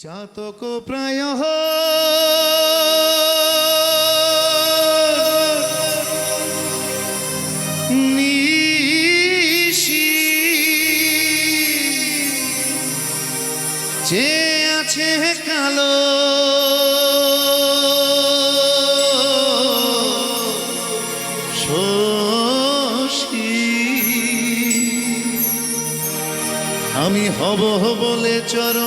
চাতক প্রায় নিশি। যে আছে কালো। আমি হব বলে চরণ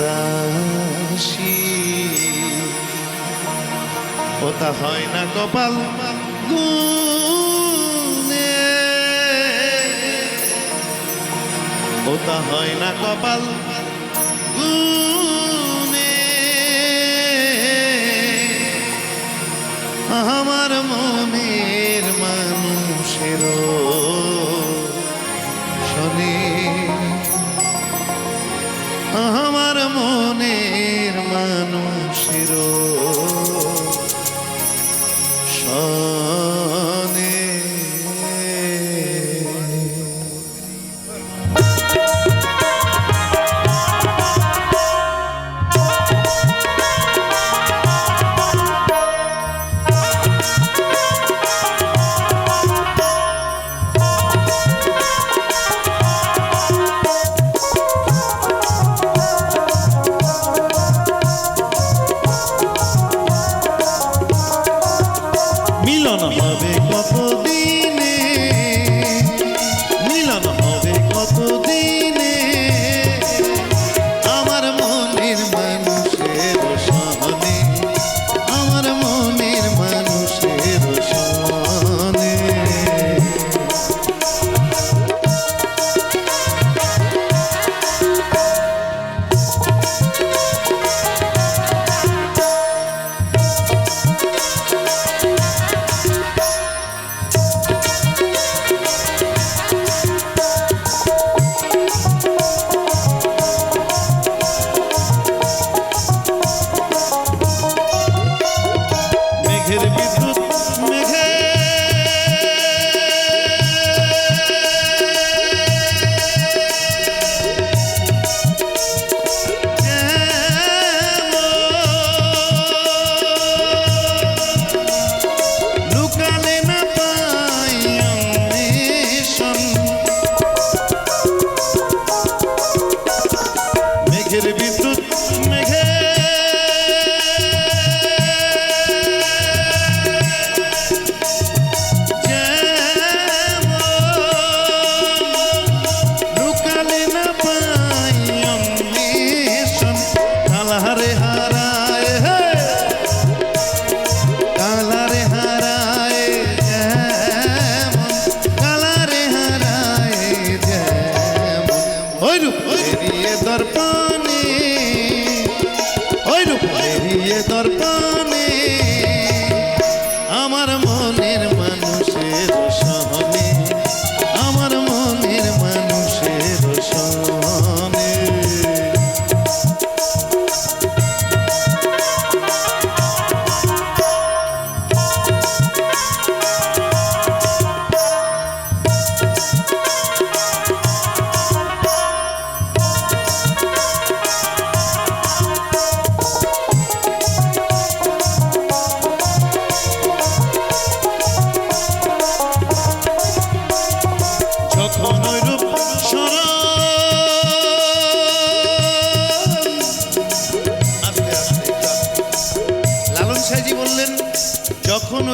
দাসী। ওটা হয় না কপাল গুনে ওটা হয় না কপাল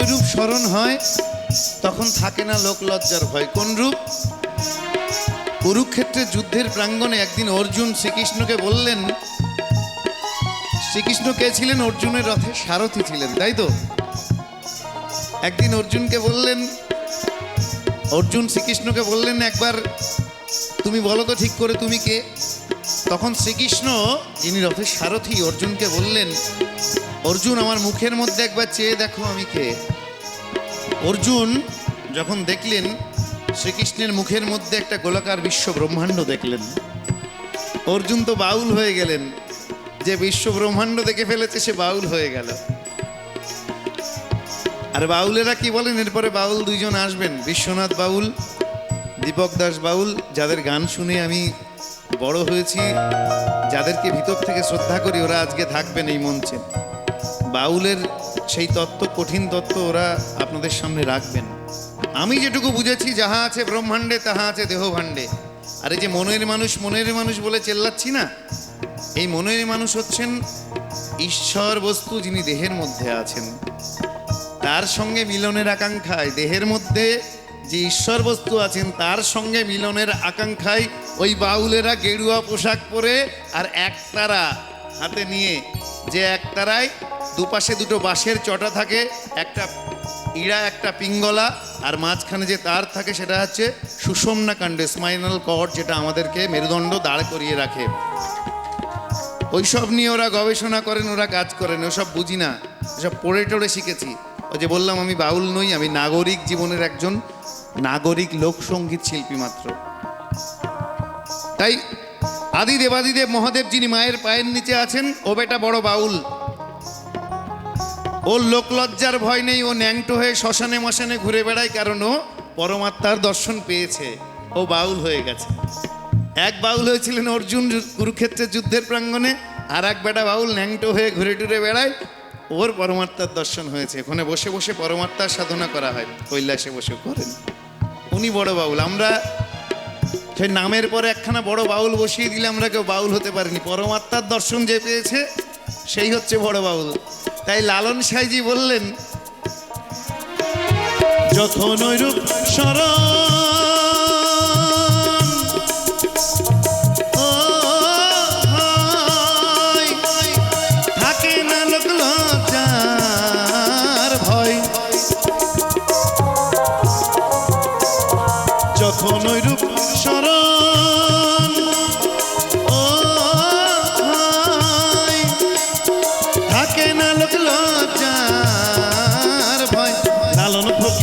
ওই রূপ স্মরণ হয়, তখন থাকে না লোক লজ্জার ভয়। কোন রূপ? কুরুক্ষেত্রে যুদ্ধের প্রাঙ্গণে একদিন অর্জুন শ্রীকৃষ্ণকে বললেন, শ্রীকৃষ্ণ কে ছিলেন? অর্জুনের রথে সারথি ছিলেন, তাই তো? একদিন অর্জুনকে বললেন, অর্জুন শ্রীকৃষ্ণকে বললেন একবার, তুমি বলো তো ঠিক করে তুমি কে? তখন শ্রীকৃষ্ণ, যিনি রথের সারথি, অর্জুনকে বললেন, অর্জুন, আমার মুখের মধ্যে একবার চেয়ে দেখো আমি কে। অর্জুন যখন দেখলেন, শ্রীকৃষ্ণের মুখের মধ্যে একটা গোলাকার বিশ্ব ব্রহ্মাণ্ড দেখলেন। অর্জুন তো বাউল হয়ে গেলেন। যে বিশ্ব ব্রহ্মাণ্ড দেখে ফেলেছে, সে বাউল হয়ে গেল। আর বাউলেরা কি বলেন? এরপরে বাউল দুইজন আসবেন। বিশ্বনাথ বাউল, দীপক দাস বাউল, যাদের গান শুনে আমি বড় হয়েছি, যাদেরকে ভিতর থেকে শ্রদ্ধা করি, ওরা আজকে থাকবেন এই মঞ্চে। বাউলের সেই তত্ত্ব, কঠিন তত্ত্ব ওরা আপনাদের সামনে রাখবেন। আমি যেটুকু বুঝেছি, যাহা আছে ব্রহ্মাণ্ডে, তাহা আছে দেহভাণ্ডে। আর এই যে মনের মানুষ মনের মানুষ বলে চেল্লাচ্ছি না, এই মনের মানুষ হচ্ছেন ঈশ্বর বস্তু যিনি দেহের মধ্যে আছেন। তার সঙ্গে মিলনের আকাঙ্ক্ষায়, দেহের মধ্যে যে ঈশ্বর বস্তু আছেন, তার সঙ্গে মিলনের আকাঙ্ক্ষায় ওই বাউলেরা গেরুয়া পোশাক পরে আর একতারা হাতে নিয়ে, যে একতারায় দুপাশে দুটো বাঁশের চটা থাকে, একটা ইড়া, একটা পিঙ্গলা, আর মাঝখানে যে তার থাকে সেটা হচ্ছে সুষমনা কাণ্ডে, স্মাইনাল কর্ড যেটা আমাদেরকে মেরুদণ্ড দাঁড় করিয়ে রাখে। ওইসব নিয়ে ওরা গবেষণা করেন, ওরা কাজ করেন, ওসব বুঝি না, ওসব পড়ে টড়ে শিখেছি। ওই যে বললাম, আমি বাউল নই, আমি নাগরিক জীবনের একজন নাগরিক লোকসঙ্গীত শিল্পী মাত্র। তাই আদি দেবাদিদেব মহাদেব যিনি মায়ের পায়ের নিচে আছেন, ও বেটা বড় বাউল। ওর লোকলজ্জার ভয় নেই, ও ন্যাংটো হয়ে শ্মশানে মশানে ঘুরে বেড়ায়, কারণ ও পরমাত্মার দর্শন পেয়েছে। ও বাউল হয়ে গেছে। এক বাউল হয়েছিলেন অর্জুন কুরুক্ষেত্রের যুদ্ধের প্রাঙ্গণে, আর এক বেটা বাউল ন্যাংটো হয়ে ঘুরে টুরে বেড়ায়, ওর পরমাত্মার দর্শন হয়েছে। ওখানে বসে বসে পরমাত্মার সাধনা করা হয়, কৈলাসে বসে করেন। উনি বড় বাউল। আমরা সেই নামের পরে একখানা বড় বাউল বসিয়ে দিলে আমরা কেউ বাউল হতে পারিনি। পরমাত্মার দর্শন যে পেয়েছে, সেই হচ্ছে বড় বাউল। তাই লালন সাইজি বললেন যখন ওই রূপ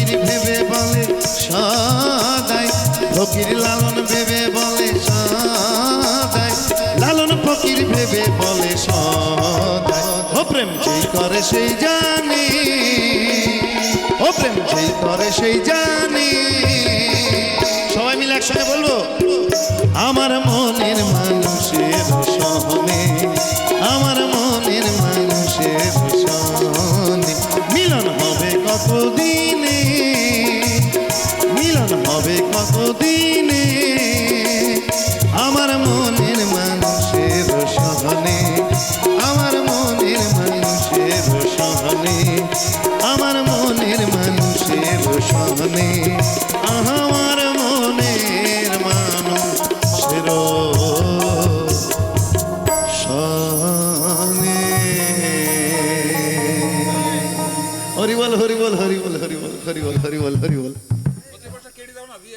ফকির ভেবে বলে, সদাই। ফকির লালন ভেবে বলে, সদাই। লালন ফকির ভেবে বলে, সদাই। ও প্রেম যেই করে সেই জানি। ও প্রেম যেই করে সেই জানি। সবাই মিলে একসঙ্গে বলব, আমার মনের মানুষের হবে কতদিনে?